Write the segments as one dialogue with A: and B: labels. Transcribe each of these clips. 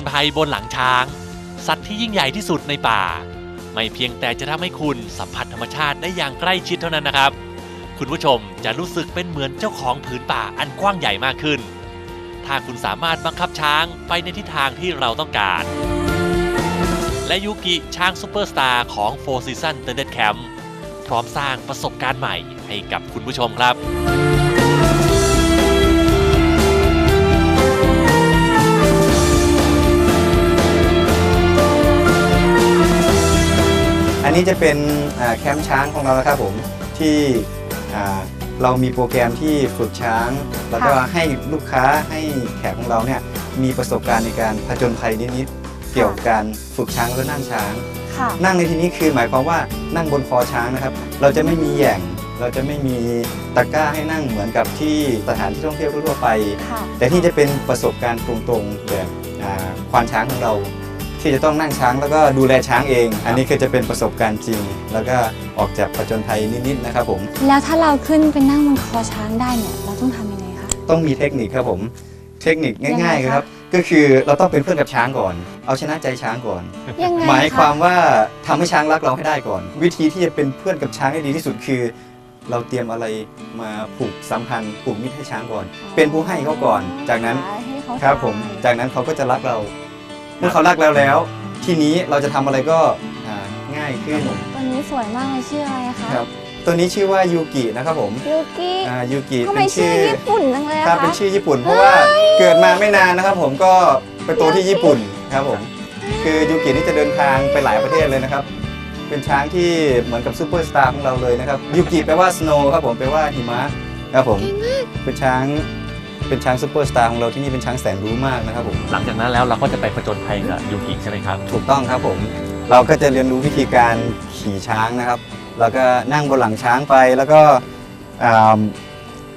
A: ญภัยบนหลังช้าง สัตว์ที่ยิ่งใหญ่ที่สุดในป่า ไม่เพียงแต่จะทำให้คุณสัมผัสธรรมชาติได้อย่างใกล้ชิดเท่านั้นนะครับ คุณผู้ชมจะรู้สึกเป็นเหมือนเจ้าของผืนป่าอันกว้างใหญ่มากขึ้น ถ้าคุณสามารถบังคับช้างไปในทิศทางที่เราต้องการ และยูกิช้างซูเปอร์สตาร์ของ Four Season t e n d e d Camp พร้อมสร้างประสบการณ์ใหม่ให้กับคุณผู้ชมครับ
B: นนี้จะเป็นอ่าแคมป์ช้างของเรานะครับผมที่อ่าเรามีโปรแกรมที่ฝึกช้าง แล้วก็ให้ลูกค้าให้แขกของเราเนี่ยมีประสบการณ์ในการผจญภัยนิดๆเกี่ยวกับการฝึกช้างแล้วนั่งช้าง
C: ค่ะ
B: นั่งในที่นี้คือหมายความว่านั่งบนคอช้างนะครับ เราจะไม่มีแหย่งเราจะไม่มีตะกร้าให้นั่งเหมือนกับที่สถานที่ท่องเที่ยวทั่วๆไป
C: ค่ะ
B: แต่ที่จะเป็นประสบการณ์ตรงๆแบบอ่าควานช้างของเรา ที่จะต้องนั่งช้างแล้วก็ดูแลช้างเอง อันนี้คือจะเป็นประสบการณ์จริง แล้วก็ออกจากผจญภัยนิดๆนะครับผม
C: แล้วถ้าเราขึ้นไปนั่งบนคอช้างได้เนี่ยเราต้องทำยังไงคะ
B: ต้องมีเทคนิคครับผม เทคนิคง่าย
C: ยังไง
B: ๆ
C: คะ
B: ครับ ก็คือเราต้องเป็นเพื่อนกับช้างก่อน เอาชนะใจช้างก่อน
C: ยังไง
B: หมายความะว่าทำให้ช้างรักเราให้ได้ก่อน วิธีที่จะเป็นเพื่อนกับช้างให้ดีที่สุดคือเราเตรียมอะไรมาผูกสัมพันธ์ผูกมิตรให้ช้างก่อน เป็นผู้ให้เขาก่อน จากนั้น
C: ให้เขา
B: ครับผม
C: ทาน
B: จากนั้นเขาก็จะรักเรา เมื่อเขารักเราแล้ว ทีนี้เราจะทำอะไรก็อ่าง่ายขึ้น
C: ตัวนี้สวยมากเลยชื่ออะไรคะ
B: ครับตัวนี้ชื่อว่ายูกินะครับผม
C: ยูกิ
B: อ่ายูกิ
C: ทำไม
B: เป็น
C: ชื่
B: ชื่
C: อ
B: อ
C: ญี่ปุ่นจังเลยอะ
B: ครับ
C: คะ
B: เป็นชื่อญี่ปุ่น เพราะว่าเกิดมาไม่นานนะครับ ผมก็ไปโตที่ญี่ปุ่นครับผมคือยูกินี่จะเดินทางไปหลายประเทศเลยนะครับ เป็นช้างที่เหมือนกับซูเปอร์สตาร์ของเราเลยนะครับยูกิแปลว่าสโนว์ครับผมแปลว่าหิมะครับผมเป็นช้าง เป็นช้างซูเปอร์สตาร์ของเราที่นี่เป็นช้างแสนรู้มากนะครับผม
A: หลังจากนั้นแล้วเราก็จะไปผจญภัยกับยูกิใช่ไหมครับ
B: ถูกต้องครับผม เราก็จะเรียนรู้วิธีการขี่ช้างนะครับ แล้วก็นั่งบนหลังช้างไปแล้วก็อ่า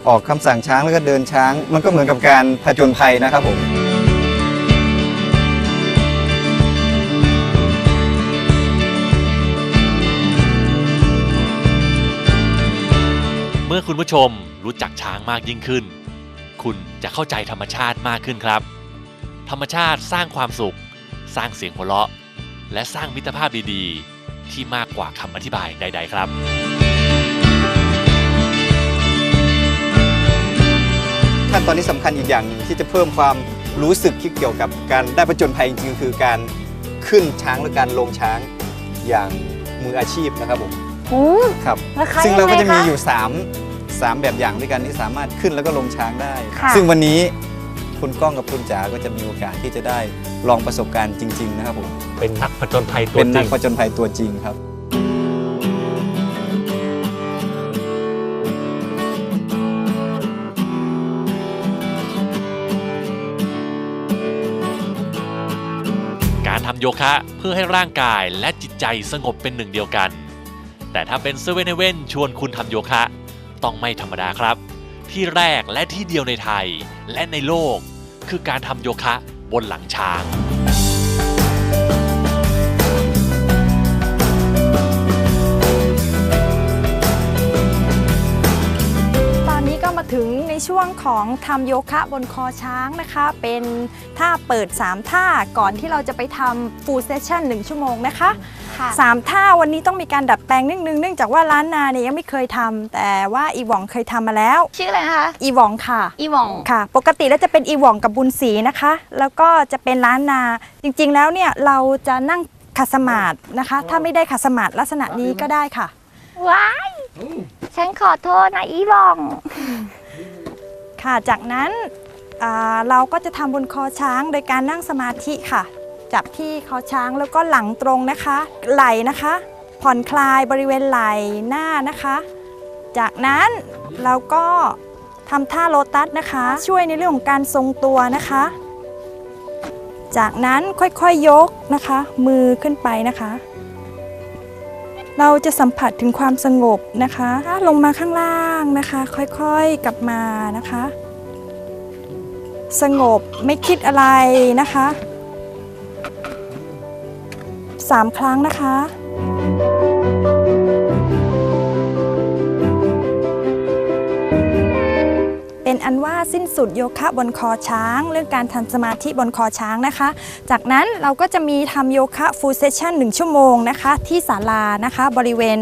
B: ออกคำสั่งช้างแล้วก็เดินช้าง มันก็เหมือนกับการผจญภัยนะครับผม
A: เมื่อคุณผู้ชมรู้จักช้างมากยิ่งขึ้น คุณจะเข้าใจธรรมชาติมากขึ้นครับ ธรรมชาติสร้างความสุข สร้างเสียงหัวเราะ และสร้างมิตรภาพดีๆ ที่มากกว่าคำอธิบายใด ๆ ครับ
B: ขั้นตอนที่สำคัญอีกอย่างหนึ่งที่จะเพิ่มความรู้สึกที่เกี่ยวกับการได้ผจญภัยจริงๆคือการขึ้นช้างหรือการลงช้างอย่างมืออาชีพนะครับผม
C: โอ้
B: ครับ
C: แล้วใคร
B: ซึ่งเราก็จะมี
C: ยังไงค
B: อยู่ 3 3 แบบอย่างด้วยกันที่สามารถขึ้นแล้วก็ลงช้างได้
C: ค่ะ
B: ซึ่งวันนี้คุณก้องกับคุณจ๋าก็จะมีโอกาสที่จะได้ลองประสบการณ์จริง ๆ นะครับผม
A: เป็นนักผจญภัยตัว
B: เป็น
A: จ
B: นั
A: ริ
B: ก
A: ง
B: ผจญภัยตัวจริงครับ
A: การทำโยคะเพื่อให้ร่างกายและจิตใจสงบเป็นหนึ่งเดียวกัน แต่ถ้าเป็นเซเว่นเว่นชวนคุณทำโยคะ ต้องไม่ธรรมดาครับ ที่แรกและที่เดียวในไทยและในโลก คือการทำโยคะบนหลังช้าง
D: ถึงในช่วงของทำโยคะบนคอช้างนะคะ เป็นท่าเปิด 3 ท่าก่อนที่เราจะไปทำ full session 1ชั่วโมงนะคะ
C: ค่ะ
D: 3ท่าวันนี้ต้องมีการดัดแปลงนิดนึงเนื่องจากว่าร้านนาเนี่ยยังไม่เคยทำแต่ว่าอีหว่องเคยทำมาแล้ว
C: ชื่ออะไรนะคะ
D: อีหว่องค่ะ
C: อีหวอง
D: ค่ะ ปกติแล้วจะเป็นอีหว่องกับบุญศรีนะคะ แล้วก็จะเป็นร้านนาจริงๆแล้วเนี่ยเราจะนั่งขัดสมาธินะคะ ถ้าไม่ได้ขัดสมาธิลักษณะนี้ก็ได้ค่ะ
C: ว้ายฉันขอโทษนะอีหวอง
D: ค่ะ จากนั้นเราก็จะทำบนคอช้างโดยการนั่งสมาธิค่ะ จับที่คอช้างแล้วก็หลังตรงนะคะ ไหล่นะคะ ผ่อนคลายบริเวณไหล่หน้านะคะ จากนั้นเราก็ทำท่าโลตัสนะคะ ช่วยในเรื่องของการทรงตัวนะคะ จากนั้นค่อยๆยกนะคะ มือขึ้นไปนะคะ เราจะสัมผัสถึงความสงบนะคะถ้าลงมาข้างล่างนะคะ ค่อยๆกลับมานะคะ สงบไม่คิดอะไรนะคะสามครั้งนะคะ เเป็นอันว่าสิ้นสุดโยคะบนคอช้าง เรื่องการทำสมาธิบนคอช้างนะคะ จากนั้นเราก็จะมีทำโยคะฟูลเซสชั่น1ชั่วโมงนะคะ ที่ศาลานะคะบริเวณ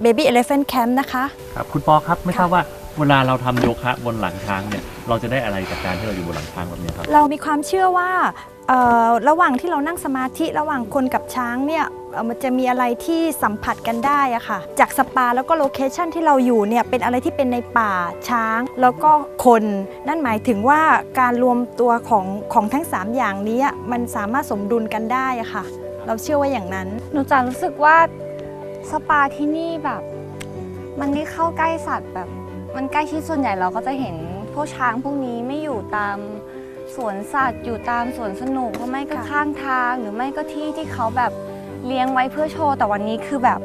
D: เบบี้เอเลฟเฟนแคมป์นะคะ
A: ครับคุณปอครับไม่ทราบว่าเวลาเราทำโยคะบนหลังช้างเนี่ยเราจะได้อะไรจากการที่เราอยู่บนหลังช้างแบบนี้ครับ
D: เรามีความเชื่อว่าเอ่อระหว่างที่เรานั่งสมาธิระหว่างคนกับช้างเนี่ยเอ่อ มันจะมีอะไรที่สัมผัสกันได้อะค่ะ จากสปาแล้วก็โลเคชันที่เราอยู่เนี่ยเป็นอะไรที่เป็นในป่าช้าง แล้วก็คน นั่นหมายถึงว่าการรวมตัวของของทั้ง 3 อย่างนี้มันสามารถสมดุลกันได้อะค่ะ เราเชื่อว่าอย่างนั้น
C: หนูจะรู้สึกว่าสปาที่นี่แบบ มันได้เข้าใกล้สัตว์แบบ มันใกล้ชิดส่วนใหญ่เราก็จะเห็นพวกช้างพวกนี้ไม่อยู่ตามสวนสัตว์อยู่ตามสวนสนุกหรือไม่ก็ข้างทางหรือไม่ก็ที่ที่เขาแบบ เลี้ยงไว้เพื่อโชว์แต่วันนี้คือแบบ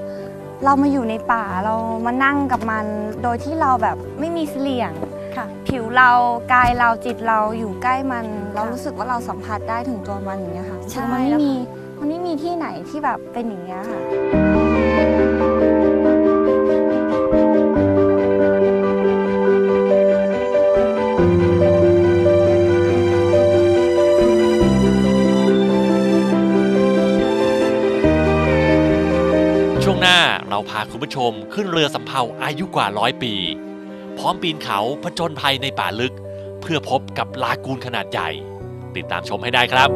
C: เรามาอยู่ในป่าเรามานั่งกับมัน โดยที่เราแบบไม่มีเสลี่ยง
D: ค่ะ
C: ผิวเรากายเราจิตเราอยู่ใกล้มัน เรา
D: ค่ะ
C: รู้สึกว่าเราสัมผัสได้ถึงตัวมันอย่างเงี้ยค่ะ
D: ใช่
C: มันไม่
D: แล้ว
C: มีมันไม่มีที่ไหนที่แบบเป็นอย่างเงี้ยค่ะ
A: น้าเราพาคุณผู้ชมขึ้นเรือสำเภาอายุกว่าร้อยปี พร้อมปีนเขาผจญภัยในป่าลึก เพื่อพบกับลากูนขนาดใหญ่ ติดตามชมให้ได้ครับ